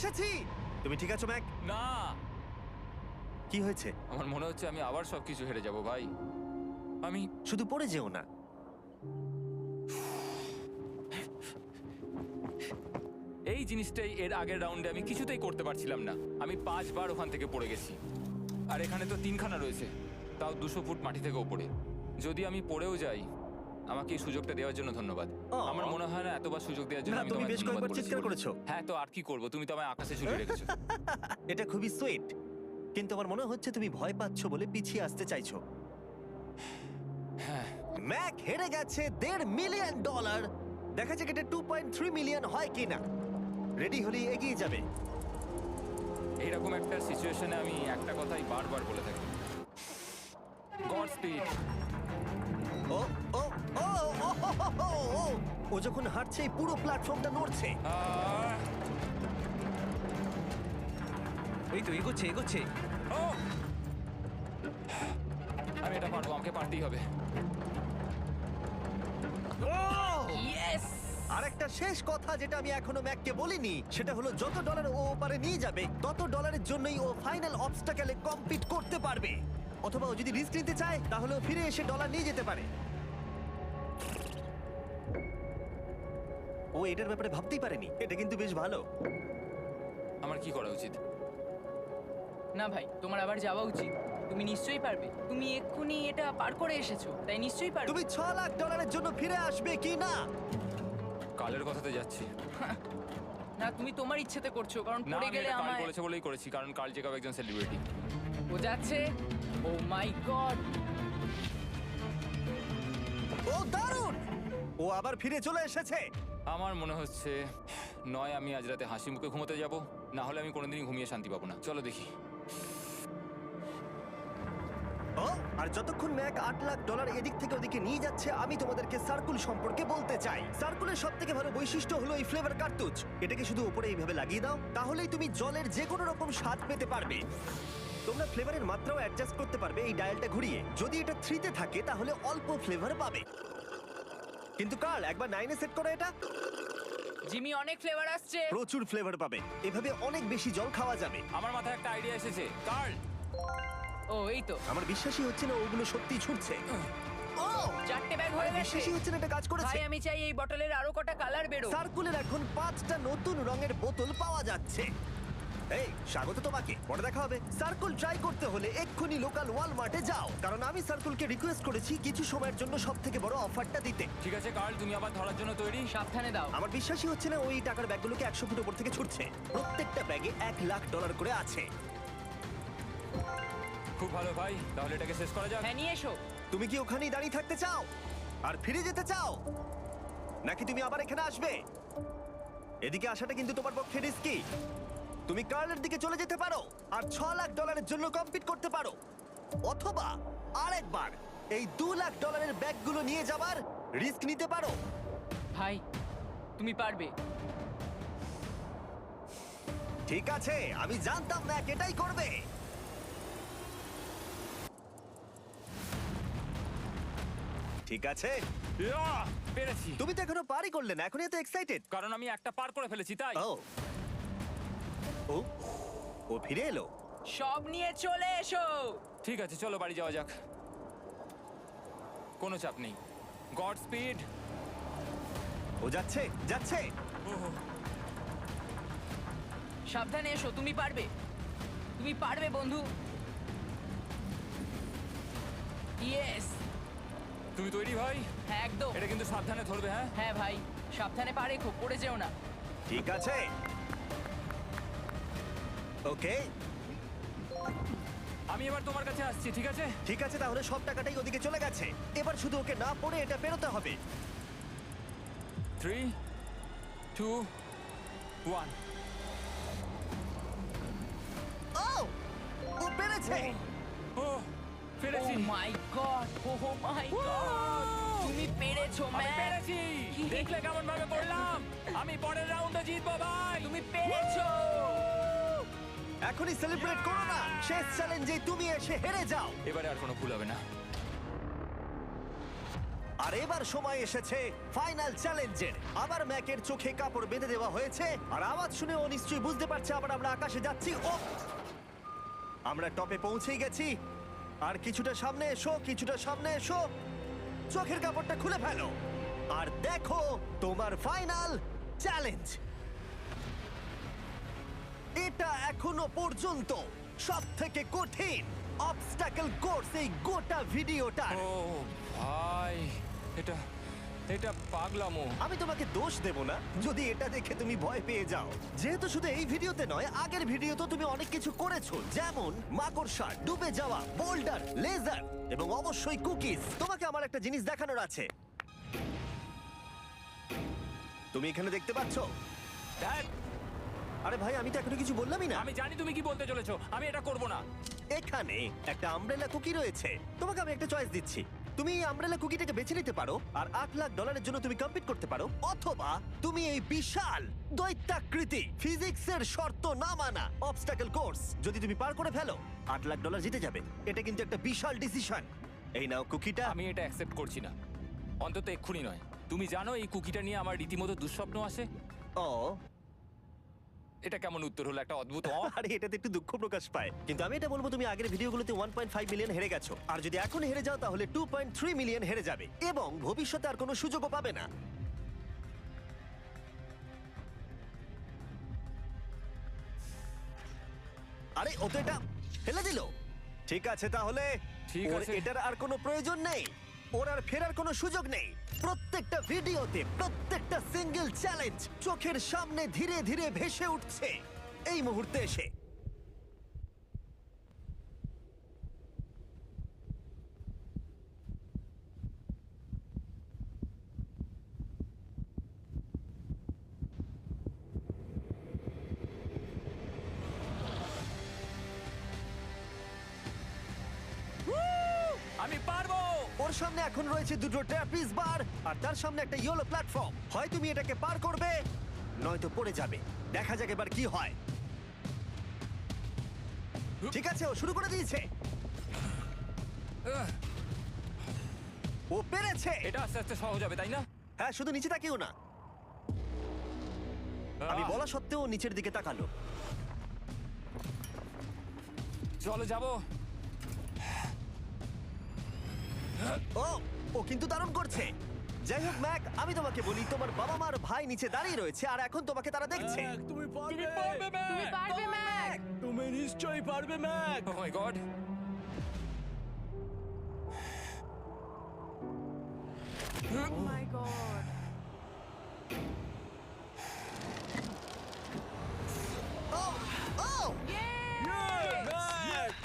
এসেছি। তুমি ঠিক আছো ম্যাক? না। কি হয়েছে? আমার মনে হচ্ছে আমি আবার সবকিছু হেরে যাব ভাই। আমি শুধু পড়ে যেও না। এই জিনিসটাই এর আগের রাউন্ডে আমি কিছুতেই করতে পারছিলাম না। আমি পাঁচবার ওখান থেকে পড়ে গেছি। আর এখানে তো তিনখানা রয়েছে। তাও দুশো ফুট মাটি থেকে ওপরে। যদি আমি পড়েও যাই আমাকে এই সুযোগটা দেওয়ার জন্য ধন্যবাদ। আমার মনে হয় না এতবার সুযোগ দেওয়ার জন্য না, আমি তুমি তোমায় বেশ ধন্যবাদ কয়েকবার বলেছি। চিৎকার বলে। করেছ। হ্যাঁ তো আর কি করব? তুমি তো আমায় আকাশে ঝুলিয়ে রেখেছো। এটা খুবই সুইট। কিন্তু আমার মনে হচ্ছে তুমি ভয় পাচ্ছ বলে পিছিয়ে আসতে চাইছো। হ্যাঁ। ম্যাক হেরে গেছে দেড় মিলিয়ন ডলার। দেখা যাক এটা টু পয়েন্ট থ্রি মিলিয়ন হয় কিনা। রেডি হলেই এগিয়ে যাবে। এইরকম একটা সিচুয়েশনে আমি একটা কথাই বারবার বলে থাকি। গড স্পিড ও। যখন হাঁটছে এই পুরো প্ল্যাটফর্মটা নড়ছে। এই তো এগোচ্ছে এগোচ্ছে। ও! আমি এটা পারব আমাকে পারতেই হবে। ইয়েস আর একটা শেষ কথা যেটা আমি এখনও ম্যাককে বলিনি সেটা হলো যত ডলার ও ওপারে নিয়ে যাবে তত ডলারের জন্যই ও ফাইনাল অবস্টাকেলে কম্পিট করতে পারবে। অথবা ও যদি রিস্ক নিতে চায় তাহলে ও ফিরে এসে ডলার নিয়ে যেতে পারে। ও এটার ব্যাপারে ভাবতেই পারেনি। এটা কিন্তু বেশ ভালো। আমার কি করা উচিত? না ভাই তোমার আবার যাওয়া উচিত। তুমি নিশ্চয়ই পারবে। তুমি এক্ষুনি এটা পার করে এসেছ তাই নিশ্চয়ই পারবে। তুমি ছ লাখ ডলারের জন্য ফিরে আসবে কি না? কালের কথাতে যাচ্ছি। না তুমি তোমার ইচ্ছেতে করছ কারণ পড়ে গেলে কাল বলেছে বলেই করেছি কারণ কাল জেকাব একজন সেলিব্রিটি ও যাচ্ছে। ও মাই গড। ও দারুণ! ও আবার ফিরে চলে এসেছে। আমার মনে হচ্ছে, নয় আমি আজ রাতে হাসি মুখে ঘুমোতে যাব। না হলে আমি কোনোদিনই ঘুমিয়ে শান্তি পাবো না। চলো দেখি। ও, আর যতক্ষণ ম্যাক আট লাখ ডলার এদিক থেকে ওদিকে নিয়ে যাচ্ছে, আমি তোমাদেরকে সার্কুল সম্পর্কে বলতে চাই। সার্কুলের সব থেকে ভালো বৈশিষ্ট্য হলো এই ফ্লেভার কার্তুজ। এটাকে শুধু উপরে এইভাবে লাগিয়ে দাও, তাহলেই তুমি জলের যে কোনো রকম স্বাদ পেতে পারবে। তোমরা ফ্লেভারের মাত্রাও অ্যাডজাস্ট করতে পারবে এই ডায়ালটা ঘুরিয়ে। যদি এটা থ্রিতে থাকে, তাহলে অল্প ফ্লেভার পাবে। কিন্তু কাল একবার নাইনে সেট করো এটা। জিমি অনেক ফ্লেভার আসছে। প্রচুর ফ্লেভার পাবে। এভাবে অনেক বেশি জল খাওয়া যাবে। আমার মাথায় একটা আইডিয়া এসেছে। কার্ল! ও এই তো। আমার বিশ্বাসই হচ্ছে না ওগুলো সত্যি ছুটছে। ও চারটে ব্যাগ হয়ে গেছে। বিশ্বাসই হচ্ছে না এটা কাজ করেছে। ভাই আমি চাই এই বটলের আরও কটা কালার বেরো। সার্কুলের এখন পাঁচটা নতুন রঙের বোতল পাওয়া যাচ্ছে। এই স্বাগত তোমাকে। পরে দেখা হবে। সার্কুল ট্রাই করতে হলে এক্ষুনি লোকাল ওয়ালমার্টে যাও। কারণ আমি সার্কুলকে রিকোয়েস্ট করেছি কিছু সময়ের জন্য সব থেকে বড় অফারটা দিতে। ঠিক আছে কার্ল তুমি আবার ধরার জন্য তৈরি? সাবধানে দাও। আমার বিশ্বাসই হচ্ছে না ওই টাকার ব্যাগগুলোকে একশো ফুট উপর থেকে ছুটছে। প্রত্যেকটা ব্যাগে এক লাখ ডলার করে আছে। খুব ভালো ভাই তাহলে এটাকে শেষ করা যাক। হ্যাঁ নিয়ে এসো। তুমি কি ওখানেই দাঁড়িয়ে থাকতে চাও? আর ফিরে যেতে চাও? নাকি তুমি আবার এখানে আসবে? এদিকে আসাটা কিন্তু তোমার পক্ষে রিস্কি তুমি কার্লের দিকে চলে যেতে পারো আর ছ লাখ ডলারের জন্য কম্পিট করতে পারো। অথবা আরেকবার এই দু লাখ ডলারের ব্যাগগুলো নিয়ে যাবার রিস্ক নিতে পারো। ভাই তুমি পারবে। ঠিক আছে আমি জানতাম না এটাই করবে। ঠিক আছে! পেরেছি। তুমি তো এখনও পারি করলে না এখনই এত এক্সাইটেড কারণ আমি একটা পার করে ফেলেছি তাই? ও। ও ও ফিরে এলো। সব নিয়ে চলে এসো। ঠিক আছে চলো বাড়ি যাওয়া যাক। কোনো চাপ নেই। God speed. ও যাচ্ছে যাচ্ছে। সাবধানে এসো তুমি পারবে। তুমি পারবে বন্ধু। ইয়েস তুমি তৈরি ভাই? হ্যাঁ একদম। এটা কিন্তু সাবধানে ধরবে হ্যাঁ? হ্যাঁ ভাই। সাবধানে পারে খুব পড়ে যেও না। ঠিক আছে। ওকে আমি এবার তোমার কাছে আসছি ঠিক আছে? ঠিক আছে তাহলে সব টাকাটাই ওদিকে চলে গেছে। এবার শুধু ওকে না পড়ে এটা পেরোতে হবে। Three two one oh! ও পেরেছে! ও। পেরেছি। My God oh my God. তুমি পেরেছ আমি পেরেছি। দেখলে কেমন ভাবে করলাম আমি পরের রাউন্ডে জিতবো ভাই। তুমি পেরেছ। এখনই সেলিব্রেট করো না। শেষ চ্যালেঞ্জে তুমি এসে হেরে যাও। এবারে আর কোনো ভুল হবে না। আর এবার সময় এসেছে ফাইনাল চ্যালেঞ্জের আবার ম্যাকের চোখে কাপড় বেঁধে দেওয়া হয়েছে। আর আওয়াজ শুনে ও নিশ্চয়ই বুঝতে পারছে আবার আমরা আকাশে যাচ্ছি। ও! আমরা টপে পৌঁছেই গেছি। আর কিছুটা সামনে এসো কিছুটা সামনে এসো। চোখের কাপড়টা খুলে ফেলো। আর দেখো তোমার ফাইনাল চ্যালেঞ্জ এটা এখনও পর্যন্ত সব থেকে কঠিন অবস্টাকল কোর্স এই গোটা ভিডিওটা ও ভাই এটা এটা পাগলামো। আমি তোমাকে দোষ দেব না। যদি এটা দেখে তুমি ভয় পেয়ে যাও। যেহেতু শুধু এই ভিডিওতে নয় আগের ভিডিওতে তুমি অনেক কিছু করেছ। যেমন মাকড়সা ডুবে যাওয়া বোল্ডার লেজার এবং অবশ্যই কুকিজ। তোমাকে আমার একটা জিনিস দেখানোর আছে। তুমি এখানে দেখতে পাচ্ছ? আরে ভাই আমি তো এখনও কিছু বললামই না। আমি জানি তুমি কি বলতে চলেছো আমি এটা করব না। এখানে একটা আমব্রেলা কুকি রয়েছে। তোমাকে আমি একটা চয়েস দিচ্ছি। তুমি এই আমব্রেলা কুকিটাকে বেছে নিতে পারো আর আট লাখ ডলারের জন্য তুমি কম্পিট করতে পারো অথবা তুমি এই বিশাল দৈত্যাকৃতি ফিজিক্সের শর্ত না মানা অবস্টাকল কোর্স যদি তুমি পার করে ফেলো আট লাখ ডলার জিতে যাবে। এটা কিন্তু একটা বিশাল ডিসিশন এই নাও কুকিটা আমি এটা অ্যাকসেপ্ট করছি না। অন্তত এক্ষুনি নয়। তুমি জানো এই কুকিটা নিয়ে আমার রীতিমতো দুঃস্বপ্ন আসে? ও এটা কেমন উত্তর হলো? একটা অদ্ভুত অ। আরে এটাতে একটু দুঃখ প্রকাশ পায়। কিন্তু আমি এটা বলব তুমি আগের ভিডিওগুলোতে 1.5 মিলিয়ন হেরে গেছো। আর যদি এখন হেরে যাও তাহলে 2.3 মিলিয়ন হেরে যাবে। এবং ভবিষ্যতে আর কোনো সুযোগও পাবে না। আরে ও তো এটা ফেলে দিল। ঠিক আছে তাহলে ঠিক ওর আছে। এটার আর কোনো প্রয়োজন নেই। ওর আর ফেরার কোনো সুযোগ নেই। প্রত্যেকটা ভিডিওতে প্রত্যেকটা সিঙ্গেল চ্যালেঞ্জ চোখের সামনে ধীরে ধীরে ভেসে উঠছে। এই মুহূর্তে এসে। আমি পারব! ওর সামনে এখন রয়েছে দুটো ট্র্যাপিস বার আর তার সামনে একটা ইয়েলো প্ল্যাটফর্ম হয় তুমি এটাকে পার করবে নয়তো পড়ে যাবে। দেখা যাক এবার কি হয়। ঠিক আছে ও শুরু করে দিয়েছে। ও পেরেছে। এটা আস্তে আস্তে সহজ হবে তাই না? হ্যাঁ শুধু নিচে তাকিও না। আমি বলা সত্ত্বেও নিচের দিকে তাকালো। চলো যাব। ও ও কিন্তু দারুণ করছে। যাই হোক ম্যাক আমি তোমাকে বলি তোমার বাবা মার ভাই নিচে দাঁড়িয়ে রয়েছে আর এখন তোমাকে তারা দেখছে। ম্যাক, তুমি পারবে। তুমি পারবে ম্যাক। তুমি নিশ্চয়ই পারবে ম্যাক। ও মাই গড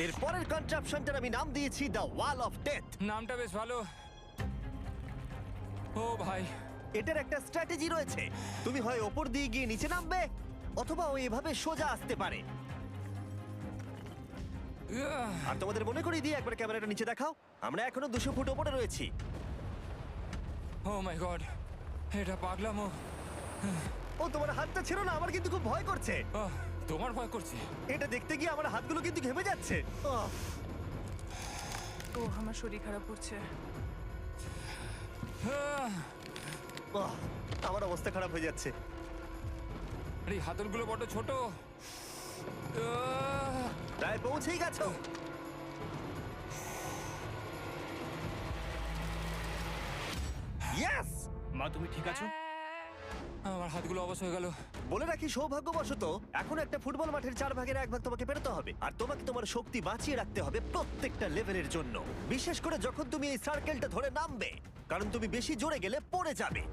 এর পরের কনট্রাপশনটার আমি নাম দিয়েছি দ্য ওয়াল অফ ডেথ। নামটা বেশ ভালো। ও ভাই। এটার একটা স্ট্র্যাটেজি রয়েছে। তুমি হয় ওপর দিয়ে গিয়ে নিচে নামবে অথবা ও এভাবে সোজা আসতে পারে। আর তোমাদের মনে করিয়ে দিয়ে একবার ক্যামেরাটা নিচে দেখাও। আমরা এখনও দুশো ফুট ওপরে রয়েছি। ও মাই গড এটা পাগলামো। ও তোমার হাতটা ছিল না আমার কিন্তু খুব ভয় করছে। তোমার ভয় করছে। এটা দেখতে গিয়ে আমার হাতগুলো কিন্তু ঘেমে যাচ্ছে। আহ, ও আমার শরীর খারাপ করছে। আহ, আহ, আমার অবস্থা খারাপ হয়ে যাচ্ছে। আরে এই হাতলগুলো বড় ছোট। আহ, প্রায় পৌঁছেই গেছো। ইয়েস মা তুমি ঠিক আছো? আমার হাতগুলো অবশ হয়ে গেল। বলে রাখি, সৌভাগ্যবশত এখন একটা ফুটবল মাঠের চার ভাগের এক ভাগ তোমাকে পেরোতে হবে। আর তোমাকে তোমার শক্তি বাঁচিয়ে রাখতে হবে প্রত্যেকটা লেভেলের জন্য। বিশেষ করে যখন তুমি এই সার্কেলটা ধরে নামবে, কারণ তুমি বেশি জোরে গেলে পড়ে যাবে।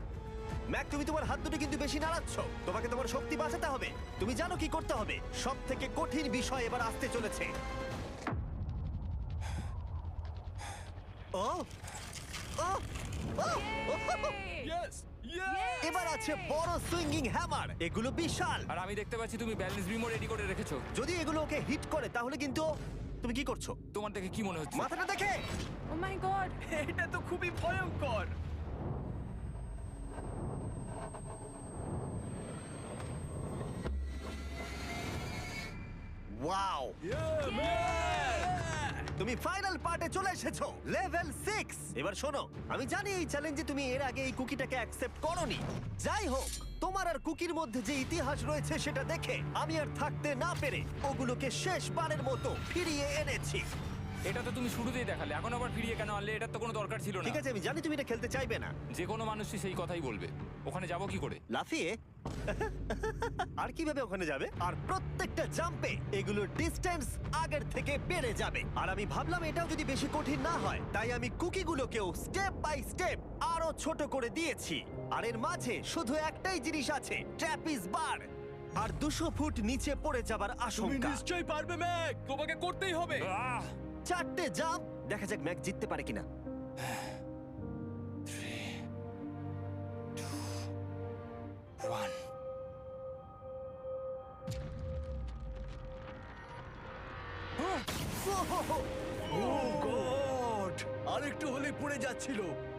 ম্যাক, তুমি তোমার হাত দুটো কিন্তু বেশি নাড়াচ্ছ। তোমাকে তোমার শক্তি বাঁচাতে হবে। তুমি জানো কি করতে হবে। সব থেকে কঠিন বিষয় এবার আসতে চলেছে। ও! ও ও ইয়েস এবার আছে বড় সুইঙ্গিং হ্যামার এগুলো বিশাল। আর আমি দেখতে পাচ্ছি তুমি ব্যালেন্স বিমো রেডি করে রেখেছো। যদি এগুলো ওকে হিট করে তাহলে কিন্তু তুমি কি করছ? তোমার দেখে কি মনে হচ্ছে? মাথাটা দেখে! ও মাই গড এটা তো খুবই ভয়ঙ্কর। ওয়াও তুমি ফাইনাল পার্টে চলে এসেছ, লেভেল সিক্স। এবার শোনো, আমি জানি এই চ্যালেঞ্জে তুমি এর আগে এই কুকিটাকে অ্যাকসেপ্ট করনি। যাই হোক, তোমার আর কুকির মধ্যে যে ইতিহাস রয়েছে সেটা দেখে আমি আর থাকতে না পেরে ওগুলোকে শেষবারের মতো ফিরিয়ে এনেছি। এটা তো তুমি শুরুতেই দেখালে এখন আবার ফিরিয়ে কেন আনলে এটার তো কোনো দরকার ছিল না। ঠিক আছে আমি জানি তুমি এটা খেলতে চাইবে না। যে কোনো মানুষই সেই কথাই বলবে। ওখানে যাব কি করে? লাফিয়ে? আর কীভাবে ওখানে যাবে? আর প্রত্যেকটা জাম্পে এগুলোর ডিস্টেন্স আগের থেকে বেড়ে যাবে। আর আমি ভাবলাম এটাও যদি বেশি কঠিন না হয় তাই আমি কুকিগুলোকেও স্টেপ বাই স্টেপ আরও ছোট করে দিয়েছি। আর এর মাঝে শুধু একটাই জিনিস আছে ট্র্যাপিস বার আর দুশো ফুট নিচে পড়ে যাবার আশঙ্কা। নিশ্চয়ই পারবে ম্যাক! তোমাকে করতেই হবে। আহ! চারটে জাম্প দেখা যাক ম্যাক জিততে পারে কিনা। One. ও গড আরেকটু হলে পড়ে যাচ্ছিল।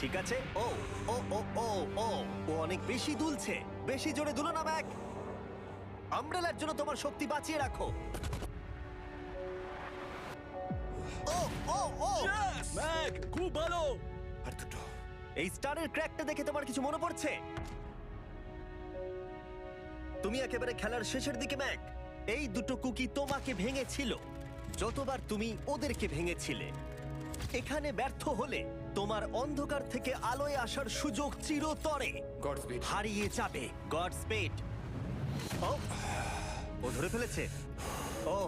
ঠিক আছে? ও ও ও ও ও ও অনেক বেশি দুলছে। বেশি জোরে দুলো না ম্যাক। আমব্রেলার জন্য তোমার শক্তি বাঁচিয়ে রাখো। ও ও ও। ম্যাক খুব ভালো। আর দুটো। এই স্টারের ক্র্যাকটা দেখে তোমার কিছু মনে পড়ছে? তুমি একেবারে খেলার শেষের দিকে ম্যাক। এই দুটো কুকি তোমাকে ভেঙেছিল। যতবার তুমি ওদেরকে ভেঙেছিলে। এখানে ব্যর্থ হলে তোমার অন্ধকার থেকে আলোয় আসার সুযোগ চিরতরে। গড হারিয়ে যাবে। গড স্পেড ও ও ধরে ফেলেছে। ও।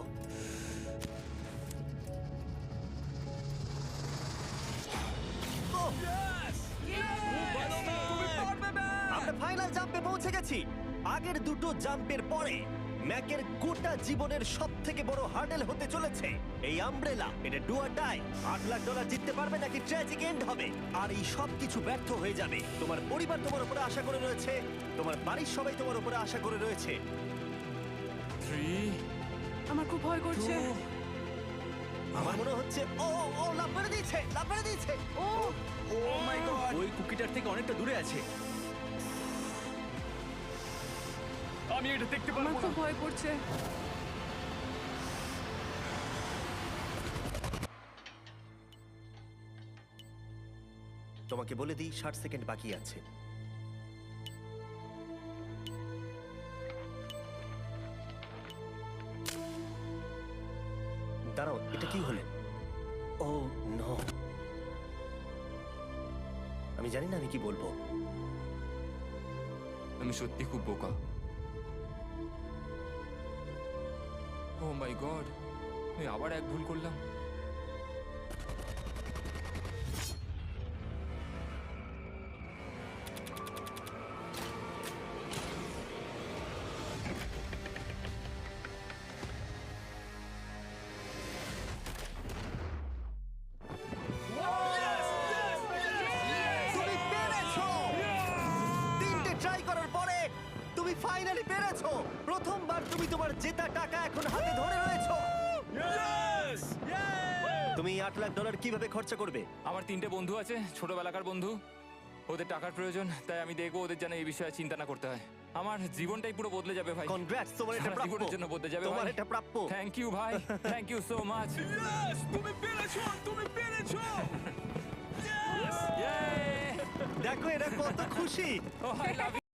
ও, আমরা ফাইনাল জাম্পে পৌঁছে গেছি। আগের দুটো জাম্পের পরে। ম্যাকের গোটা জীবনের সব থেকে বড় হার্ডেল হতে চলেছে। এই আমব্রেলা এটা ডুয়ার ডাই। আট লাখ ডলার জিততে পারবে নাকি ট্র্যাজিক এন্ড হবে। আর এই সব কিছু ব্যর্থ হয়ে যাবে। তোমার পরিবার তোমার উপরে আশা করে রয়েছে। তোমার বাড়ির সবাই তোমার উপরে আশা করে রয়েছে। থ্রি আমার খুব ভয় করছে। আমার মনে হচ্ছে ও ও, ও লাভ মেরে দিয়েছে লাভ মেরে দিয়েছে। ও। Oh my God. ওই কুকিটার থেকে অনেকটা দূরে আছে। আমি এটা দেখতে আমার পারব খুব না। ভয় করছে। তোমাকে বলে দিই ষাট সেকেন্ড বাকি আছে। দাঁড়াও এটা কি হলো? Oh no. আমি জানি না আমি কি বলব। আমি সত্যি খুব বোকা। আমি আবার এক ভুল করলাম। তিনটে ট্রাই করার পরে তুমি ফাইনালি পেরেছ। প্রথমবার তুমি তোমার জেতা টাকা এখন হাতে ধরে রয়েছো ইয়েস তুমি আট লাখ ডলার কীভাবে খরচা করবে? আমার তিনটে বন্ধু আছে ছোটবেলাকার বন্ধু। ওদের টাকার প্রয়োজন তাই আমি দেখব ওদের যেন এই বিষয়ে চিন্তা না করতে হয়। আমার জীবনটাই পুরো বদলে যাবে ভাই। কনগ্রাটস তোমার এটা প্রাপ্য। জীবনের জন্য বদলে যাবে তোমার এটা প্রাপ্য। থ্যাংক ইউ ভাই thank you so much yes তুমি পেরেছ তুমি পেরেছ। ইয়ে দেখো এরা কত খুশি। ও আই লাভ